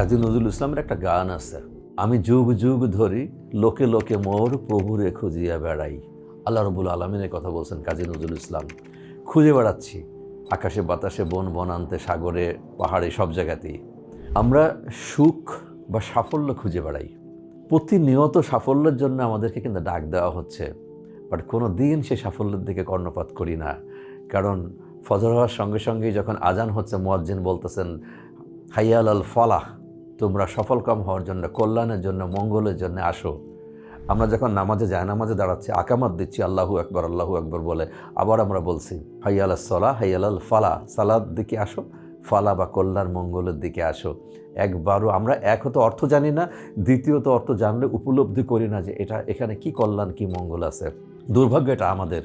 কাজী নজরুল ইসলামের একটা গান আছে, আমি যুগ যুগ ধরি লোকে লোকে মোর প্রভুরে খুঁজিয়া বেড়াই। আল্লাহ রবুল আলমিনের কথা বলছেন কাজী নজরুল ইসলাম। খুঁজে বেড়াচ্ছি, আকাশে বাতাসে বন বনান্তে সাগরে, পাহাড়ে, সব জায়গাতেই। আমরা সুখ বা সাফল্য খুঁজে বেড়াই। প্রতিনিয়ত সাফল্যের জন্য আমাদেরকে কিন্তু ডাক দেওয়া হচ্ছে, বাট কোনো দিন সে সাফল্যের দিকে কর্ণপাত করি না। কারণ ফজর হওয়ার সঙ্গে সঙ্গেই যখন আজান হচ্ছে, মোয়াজ্জিন বলতেছেন, হাইয়াল আল ফলাহ। তোমরা সফলকাম হওয়ার জন্য, কল্যাণের জন্য, মঙ্গলের জন্য আসো। আমরা যখন নামাজে যায় নামাজে দাঁড়াচ্ছি, আকামাত দিচ্ছি, আল্লাহু একবার আল্লাহু একবার বলে, আবার আমরা বলছি, হাইয়াল সলা হাইয়াল আল ফালা সালাদ দিকে আসো ফালা বা কল্যাণ মঙ্গলের দিকে আসো। একবারও আমরা এক হতো অর্থ জানি না, দ্বিতীয়ত অর্থ জানলে উপলব্ধি করি না যে এটা এখানে কি কল্যাণ, কি মঙ্গল আছে। দুর্ভাগ্য এটা আমাদের।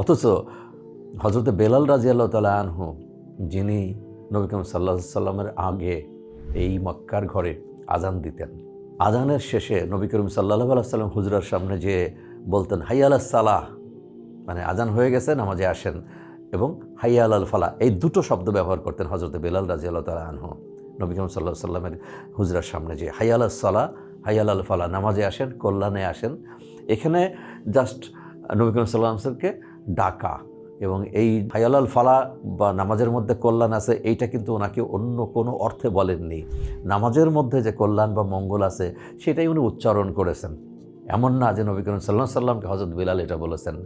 অথচ হজরতে বেলাল রাজি আল্লাহ তালা আনহু, যিনি নবী করিম সাল্লাহ সাল্লামের আগে এই মক্কার ঘরে আজান দিতেন। আজানের শেষে নবী করিম সাল্লাহ সাল্লাম হুজরার সামনে যে বলতেন, হাইয়াল সালাহ মানে আজান হয়ে গেছে, নামাজে আসেন এবং হাইয়াল ফালা এই দুটো শব্দ ব্যবহার করতেন হজরতে বেলাল রাজি আল্লাহ তালা আনহু। নবী করিম সাল্লাহ সাল্লামের হুজরার সামনে যে হাইয়াল সালাহ হাইয়াল ফালা নামাজে আসেন, কল্যাণে আসেন, এখানে জাস্ট নবী করিম সাল্লামকে ডাকা। এবং এই হায়ালাল ফালা বা নামাজের মধ্যে কল্যাণ আছে, এইটা কিন্তু ওনাকে অন্য কোনো অর্থে বলেননি। নামাজের মধ্যে যে কল্যাণ বা মঙ্গল আছে, সেটাই উনি উচ্চারণ করেছেন। এমন না যে নবী করিম সাল্লাহ সাল্লামকে হজরত বিলাল এটা বলেছেন।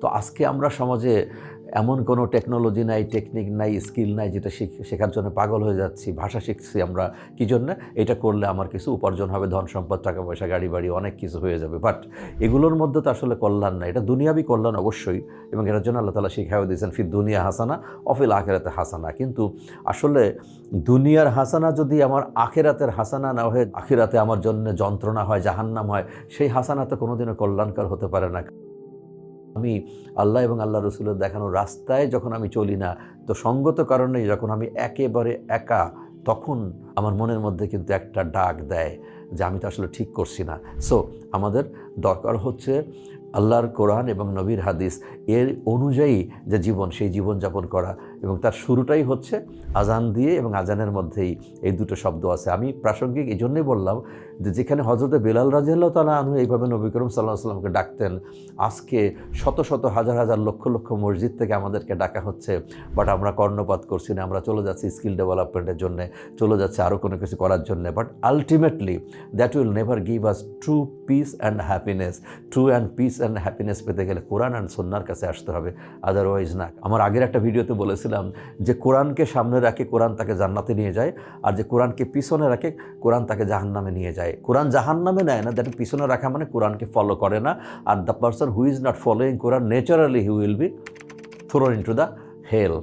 তো আজকে আমরা সমাজে এমন কোনো টেকনোলজি নাই টেকনিক নাই স্কিল নাই যেটা শিখ- শেখার জন্য পাগল হয়ে যাচ্ছি, ভাষা শিখছি আমরা, কী জন্য? এটা করলে আমার কিছু উপার্জন হবে, ধন সম্পদ, টাকা পয়সা, গাড়ি বাড়ি, অনেক কিছু হয়ে যাবে। বাট এগুলোর মধ্যে তো আসলে কল্যাণ নাই। এটা দুনিয়াবি কল্যাণ অবশ্যই, এবং এটার জন্য আল্লাহ তালা শিখাও দিয়েছেন ফির দুনিয়া হাসানা অফিল আখেরাতে হাসানা। কিন্তু আসলে দুনিয়ার হাসানা যদি আমার আখেরাতের হাসানা না হয়ে, আখেরাতে আমার জন্য যন্ত্রণা হয়, জাহান্নাম হয়, সেই হাসানা তো কোনোদিনও কল্যাণকার হতে পারে না। আমি আল্লাহ এবং আল্লাহ রসুলের দেখানো রাস্তায় যখন আমি চলি না, তো সঙ্গত কারণে যখন আমি একেবারে একা, তখন আমার মনের মধ্যে কিন্তু একটা ডাক দেয় যে আমি তো আসলে ঠিক করছি না। সো আমাদের দরকার হচ্ছে আল্লাহর কোরআন এবং নবীর হাদিস এর অনুযায়ী যে জীবন, সেই জীবন যাপন করা। এবং তার শুরুটাই হচ্ছে আজান দিয়ে এবং আজানের মধ্যেই এই দুটো শব্দ আছে। আমি প্রাসঙ্গিক এই জন্যই বললাম যে যেখানে হজরতে বেলাল রাজিয়াল্লাহ তালা আনহু এইভাবে নবী করিম সাল্লাহ সাল্লামকে ডাকতেন, আজকে শত শত হাজার হাজার লক্ষ লক্ষ মসজিদ থেকে আমাদেরকে ডাকা হচ্ছে বাট আমরা কর্ণপাত করছি না, আমরা চলে যাচ্ছি স্কিল ডেভেলপমেন্টের জন্য, চলে যাচ্ছে আরও কোনো কিছু করার জন্য but ultimately that will never give us true peace and happiness true and peace and happiness পেতে গেলে কোরআন অ্যান্ড সন্ন্যার কাছে আসতে হবে আদারওয়াইজ না। আমার আগের একটা ভিডিওতে বলেছিলাম যে কোরআনকে সামনে রাখে কোরআন তাকে জান্নাতে নিয়ে যায়, আর যে কোরআনকে পিছনে রাখে কোরআন তাকে জাহান্নামে নিয়ে যায়। কোরআন জাহান্নামে নেয় না দ্যাট পিছনে রাখা মানে কোরআনকে ফলো করে না, আর the person who is not following Quran naturally he will be thrown into the hell